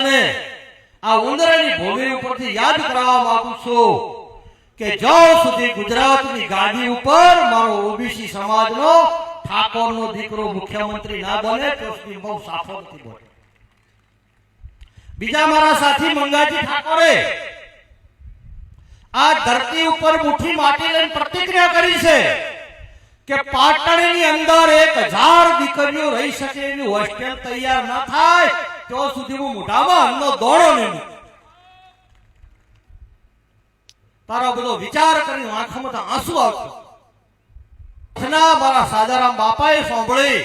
આ ઉંદરાની ભૂમિ ઉપરથી યાદ કરાવવા માંગુ છું કે જ્યાં સુધી ગુજરાતની ગાદી ઉપર મારો ઓબીસી સમાજનો ઠાકોરનો દીકરો મુખ્યમંત્રી ના બને, તો બહુ સાફો નથી બોલતો. બીજા મારા સાથી મંગાજી ઠાકોરે આ ધરતી ઉપર મુઠ્ઠી માટી લઈને પ્રતિક્રિયા કરી છે કે પાટણની અંદર એક હજાર દીકરીઓ રહી શકે એવી હોસ્ટેલ તૈયાર ન થાય ત્યાં સુધી હું મોઢામાં અન્નનો દોડો નહીં તારો બધો વિચાર કરીને આંખમાં તો આંસુ આવશે. મારા સાદારામ બાપાએ સાંભળી.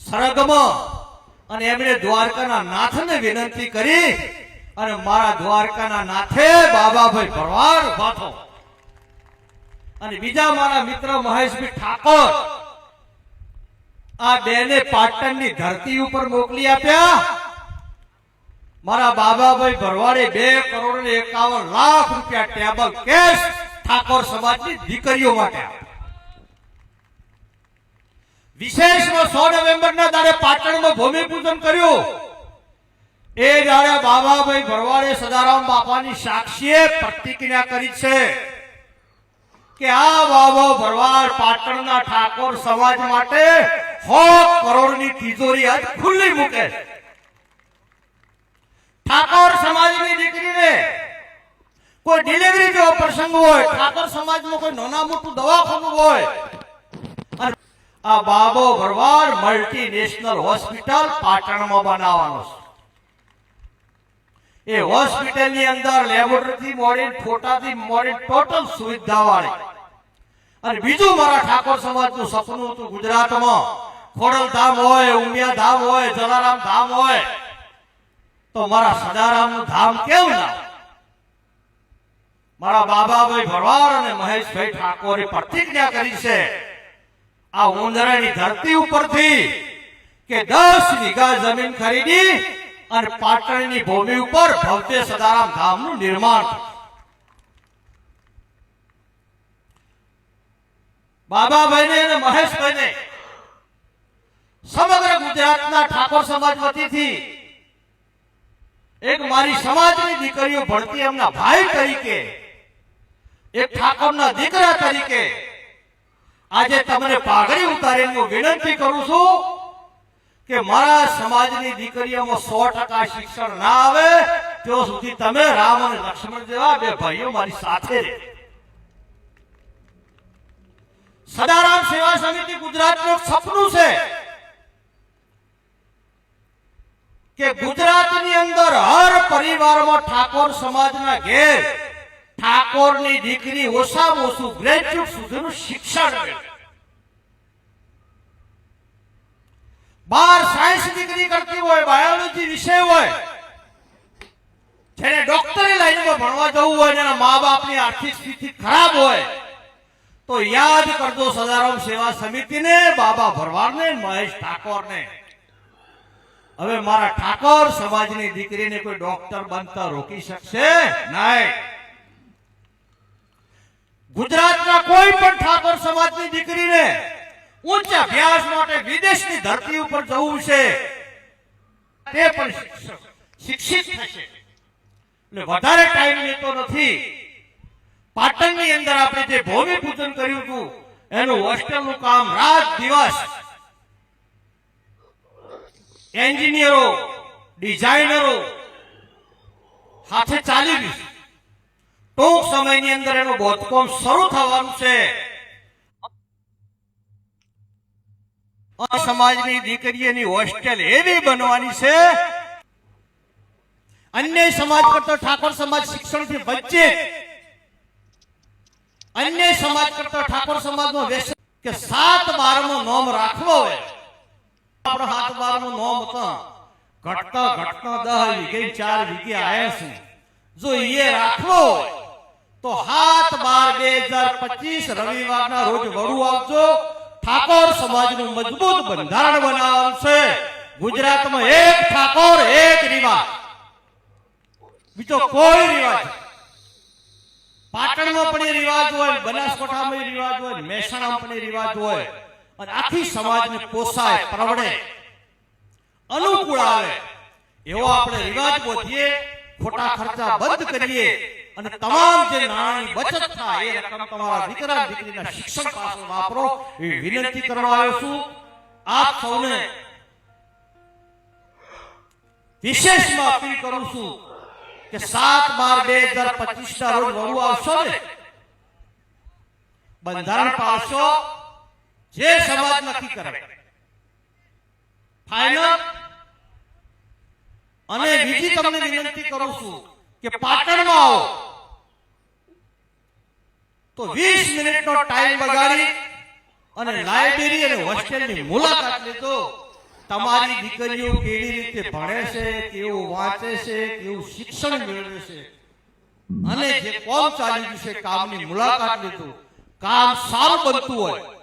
સરગમાં અને એમણે દ્વારકાના નાથને વિનંતી કરી અને મારા દ્વારકાના નાથે બાબાભાઈ ભરવાડ ઊભા અને બીજા મારા મિત્ર મહેશભાઈ ઠાકોર આ બેને પાટણની ધરતી ઉપર મોકલી આપ્યા. મારા બાબાભાઈ ભરવાડે બે કરોડ ને એકાવન લાખ રૂપિયા ટેબલ કેશ ઠાકોર સમાજની દીકરીઓ માટે વિશેષમાં સો નવેમ્બરના દાડે પાટણમાં ભૂમિપૂજન કર્યું. એ દાડે બાબાભાઈ ભરવાડે સદારામ બાપાની સાક્ષીએ પ્રતિજ્ઞા કરી છે કે આ બાબા ભરવાડ પાટણના ઠાકોર સમાજ માટે કરોડની તિજોરી આજ ખુલ્લી મૂકે ઠાકોર સમાજની દીકરીને કોઈ ડિલિવરી જેવો પ્રસંગ હોય, ઠાકોર સમાજમાં કોઈ નાના મોટું દવાખાનું હોય આ બાબો ભરવાડ મલ્ટીનેશનલ હોસ્પિટલ પાટણમાં બનાવવાનો છે. એ હોસ્પિટલની અંદર લેબોરેટરી મોડી, ફોટાથી મોડી, ટોટલ સુવિધા વાળી અને બીજું મારા ઠાકોર સમાજનું સપનું હતું ગુજરાતમાં ખોડલ ધામ હોય, ઉમિયા ધામ હોય, જલારામ ધામ હોય, તો મારા સદારામનું ધામ કેવું ના મારા બાબાભાઈ ભરવાડ અને મહેશભાઈ ઠાકોરે પ્રતિજ્ઞા કરી છે, આ ઉંદરાની ધરતી ઉપરથી કે દસ વીઘા જમીન ખરીદી અને પાટણની ભૂમિ ઉપર ભવ્ય સદારામ ધામનું નિર્માણ બાબાભાઈને અને મહેશભાઈને સમગ્ર ગુજરાતના ઠાકોર સમાજ વતીથી એક મારી સમાજની દીકરીઓ ભણતી એમના ભાઈ તરીકે, એક ઠાકોરના દીકરા તરીકે આજે તમને પાઘડી ઉતારીને હું વિનંતી કરું છું કે મારા સમાજની દીકરીઓમાં સો ટકા શિક્ષણ ના આવે ત્યાં સુધી તમે રામ અને લક્ષ્મણ જેવા બે ભાઈઓ મારી સાથે રહે. સદારામ સેવા સમિતિ ગુજરાતનું સપનું છે. કે ગુજરાતની અંદર હર પરિવારમાં ઠાકોર સમાજના ઘેર ઠાકોરની દીકરી ઓછામાં ઓછું ગ્રેજ્યુએટ સુધીનું શિક્ષણ બાર સાયન્સ ડિગ્રી કરતી હોય, બાયોલોજી વિષય હોય, જેને ડોક્ટરી લાઈનમાં ભણવા જવું હોય, જેના મા બાપની આર્થિક સ્થિતિ ખરાબ હોય, તો યાદ કરજો સદારામ સેવા સમિતિને, બાબા ભરવાડને, મહેશ ઠાકોરને. હવે મારા ઠાકોર સમાજની દીકરીને કોઈ ડોક્ટર બનતા રોકી શકશે? નહીં. ગુજરાતના કોઈ પણ ઠાકોર સમાજની દીકરીને ઉચ્ચ અભ્યાસ માટે વિદેશની ધરતી ઉપર જવું છે, તે પણ શિક્ષિત થશે. એટલે વધારે ટાઈમ લેતો નથી. પાટણની અંદર આપણે જે ભૂમિ પૂજન કર્યું હતું, એનું હોસ્ટેલનું કામ રાત દિવસ એન્જિનિયરો, ડિઝાઇનરો સાથે ચાલી રહ્યું ટૂંક સમયની અંદર એનું બોધકોમ શરૂ થવાનું છે. સમાજની દીકરીઓની હોસ્ટેલ એવી બનવાની છે. અન્ય સમાજ કરતો ઠાકોર સમાજ શિક્ષણથી વચ્ચે. અન્ય સમાજ કરતો ઠાકોર સમાજનો વ્યસન કે સાત બારમો નોમ રાખવો હોય. આપણો હાથ બારમો નોમ હતો ઘટતો ઘટતો દહ વીઘે ચાર વીઘે આયા છે. જો એ રાખવો તો હાથ બાર બે હજાર પચીસ રવિવારના રોજ વડું આવજો. ઠાકોર સમાજનું મજબૂત બંધારણ બનાવશે. ગુજરાતમાં એક ઠાકોર એક રિવાજ. બીજો કોઈ રિવાજ. પાટણમાં પણ એ રિવાજ હોય બનાસકોઠામાં રિવાજ હોય મહેસાણામાં પણ એ રિવાજ હોય. અને આખી સમાજને પોસાય પરવડે અનુકૂળ આવે. એવો આપણે રિવાજ બોધીએ ખોટા ખર્ચા બંધ કરીએ અને તમામ જે નાણાંની બચત થાય એ રકમ તમારા દીકરા દીકરીના શિક્ષણ પાછળ વાપરો એ વિનંતી કરવા આવ્યો છું. આપ સૌને વિશેષમાં અપીલ કરું છું કે સાત બાર બે હજાર પચીસ ના રોજ વરુ આવશો ને? બંધારણ પાડશો જે સમાજ નક્કી કરે ફાઈનલ અને બીજી તમને વિનંતી કરું છું કે પાટણમાં આવો. તો 20 મિનિટનો ટાઈમ બગાડી અને લાઇબ્રેરી અને હોસ્ટેલની મુલાકાત લેતો તમારી દીકરીઓ કેવી રીતે ભણે છે કેવું વાંચે છે કેવું શિક્ષણ મેળવે છે. અને જે કોમ ચાલી રહ્યું છે કામની મુલાકાત લેતો કામ સારું બનતું હોય.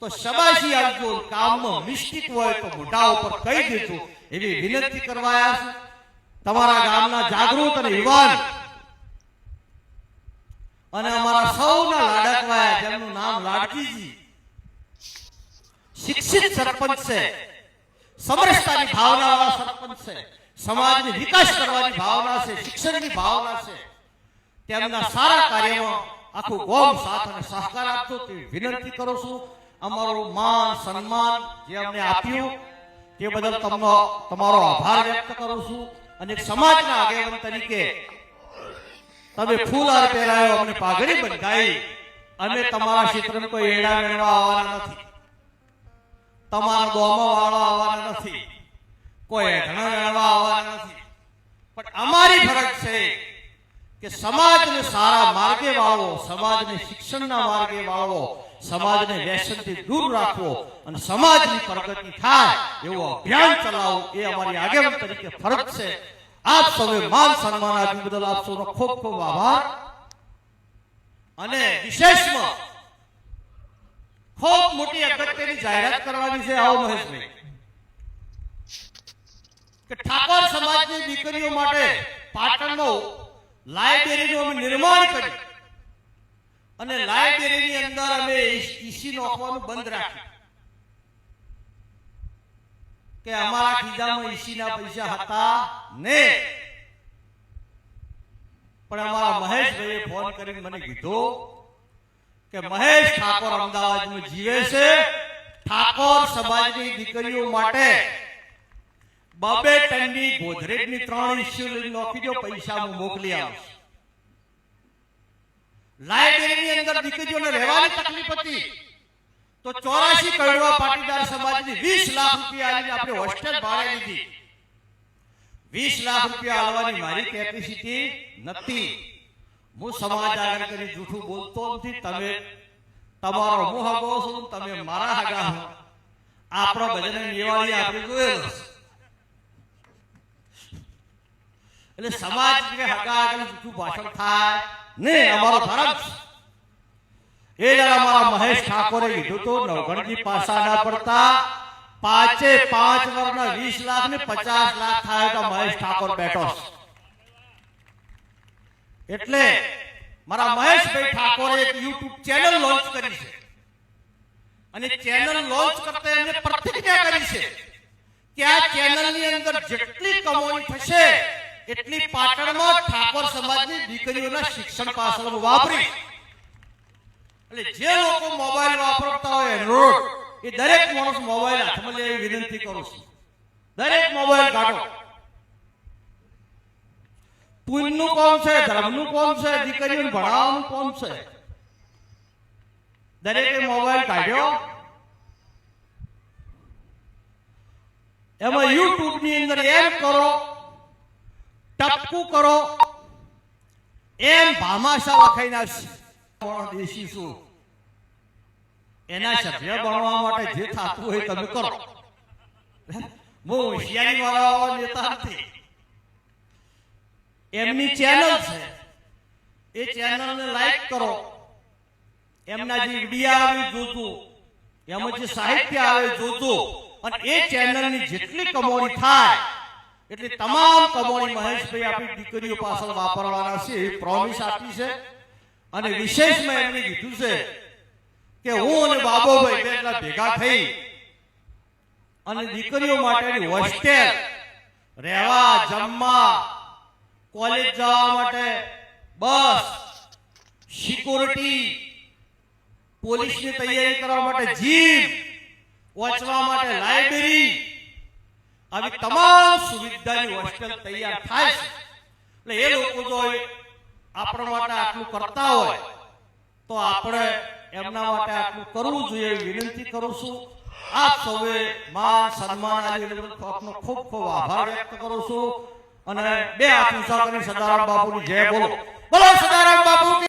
તો શબાશી આવજો કામમાં મિસ્ટેક હોય તો મોઢા ઉપર કહી દેજો. એવી વિનંતી કરવા તમારા ગામના જાગૃત અને યુવાન. અને અમારા સૌના લાડકવાયા, જેમનું નામ લાડકીજી. શિક્ષિત સરપંચ છે. સમરસતાની ભાવનાવાળા સરપંચ છે. સમાજને વિકાસ કરવાની ભાવના છે, શિક્ષણની ભાવના છે. તેમના સારા કાર્યમાં આખું ગોમ સાથ અને સહકાર આપજો તેવી વિનંતી કરું છું. અમારું માન સન્માન જે અમને આપ્યું તે બદલ તમનો તમારો આભાર વ્યક્ત કરું છું અને સમાજના આગેવાન તરીકે તમે ફૂલ હાર પહેરાયો અમને પાઘડી બંધાઈ અમે તમારા ક્ષેત્રમાં કોઈ એડા મેળવા આવવાના નથી. તમારા દોમા વાળા આવવાના નથી. કોઈ એઢણા મેળવા આવવાના નથી. પણ અમારી ફરજ છે કે સમાજને સારા માર્ગે વાળો, સમાજને શિક્ષણના માર્ગે વાળો, સમાજને વ્યસનથી દૂર રાખવો અને સમાજની પ્રગતિ થાય એવો અભિયાન ચલાવવું એ અમારી આગેવાન તરીકે ફરજ છે. આપ સૌએ માન સન્માન આપ્યું બદલ આપ ખૂબ ખૂબ આભાર. અને વિશેષમાં ખૂબ મોટી અગત્યની જાહેરાત કરવાની છે આવો મહેશભાઈ. કે ઠાકોર સમાજની દીકરીઓ માટે પાટણમાં લાઇબ્રેરીનું અમે નિર્માણ કર્યું. અને લાઇબ્રેરીની અંદર અમે ઈસી નોખવાનું બંધ રાખ્યું. કે અમારા ખીજામાં ઈસીના પૈસા હતા ને. પણ અમારા મહેશભાઈએ ફોન કરીને મને કીધું કે મહેશ ઠાકોર અમદાવાદમાં જીવે છે. ઠાકોર સમાજની દીકરીઓ માટે બબે ટનની ગોદરેજની ત્રણ ઇસ્યુ લઈને નોખી દો પૈસા હું મોકલી આવીશ લાઇબ્રેરીની અંદર દીકરીઓને રહેવાની તકલીફ હતી તો ચોરાશી કરોડવા પાટીદાર સમાજની વીસ લાખ રૂપિયા આલીને આપણે હોસ્ટેલ ભાડે લીધી વીસ લાખ રૂપિયા આલવાની મારી કેપેસિટી નથી હું સમાજ આગળ કરી જૂઠું બોલતો નથી તમે તમારો હું હગો છું તમે મારા હગા છો આપણો બધાને નિવાળી આપણે જોયેલો છે. એટલે સમાજ ને હગા આગળ જૂઠું ભાષણ થાય. ને અમારો ધર્મ એ જરા અમારા મહેશ ઠાકોરે કીધું તો નવગણજી પાસા ના પડતા પાંચે પાંચ વર્ષના વીસ લાખ ને પચાસ લાખ થાય તો મહેશ ઠાકોર બેઠો એટલે મારા મહેશભાઈ ઠાકોરે એક યુટ્યુબ ચેનલ લોન્ચ કરી છે. અને ચેનલ લોન્ચ કરતા એમને પ્રતિજ્ઞા કરી છે કે આ ચેનલની અંદર જેટલી કમાણી થશે એટલી પાટણમાં ઠાકોર સમાજની દીકરીઓના શિક્ષણ પાછળ વાપરી. એટલે જે લોકો મોબાઈલ વાપરતા હોય એન્ડ્રોઈડ એ દરેક માણસ મોબાઈલ હાથમાં લે એવી વિનંતી કરું છું. દરેક મોબાઈલ કાઢો. પુણ્યનું કોમ છે ધર્મનું કોમ છે દીકરીઓને ભણાવવાનું કોમ છે. દરેકે મોબાઈલ કાઢ્યો. એમાં યુટ્યુબની અંદર એમ કરો. ટપકું કરો. એમ ભામાશા લખાઈ નાખશે. દેશીશું એના સભ્ય બનવા માટે જે થતું હોય તમે કરો. હું હોશિયારી વાળા નેતા નથી. એમની ચેનલ છે. એ ચેનલને લાઈક કરો. એમના જે વિડિયા આવે જોજો. એમાં જે સાહિત્ય આવે જોજો. અને એ ચેનલની જેટલી કમાણી થાય એટલે તમામ કમોણી મહેશભાઈ આપણી દીકરીઓ પાછળ વાપરવાના છે એ પ્રોમિસ આપી છે. અને વિશેષમાં એમને કીધું છે કે હું અને બાબોભાઈ બેટલા ભેગા થઈ. અને દીકરીઓ માટેની હોસ્ટેલ રહેવા જમવા કોલેજ જવા માટે બસ. સિક્યુરિટી પોલીસની તૈયારી કરવા માટે જીપ. વાંચવા માટે લાઇબ્રેરી આવી તમામ સુવિધાની હોસ્ટેલ તૈયાર થાય છે. એટલે એ લોકો જો આપણા માટે આટલું કરતા હોય તો આપણે એમના માટે આટલું કરવું જોઈએ વિનંતી કરું છું. આપ સૌએ માન સન્માન આપી આપનો ખૂબ ખૂબ આભાર વ્યક્ત કરું છું. અને બે હાથ ઊંચા સદારામ બાપુની જય બોલો. બોલો. સદારામ બાપુ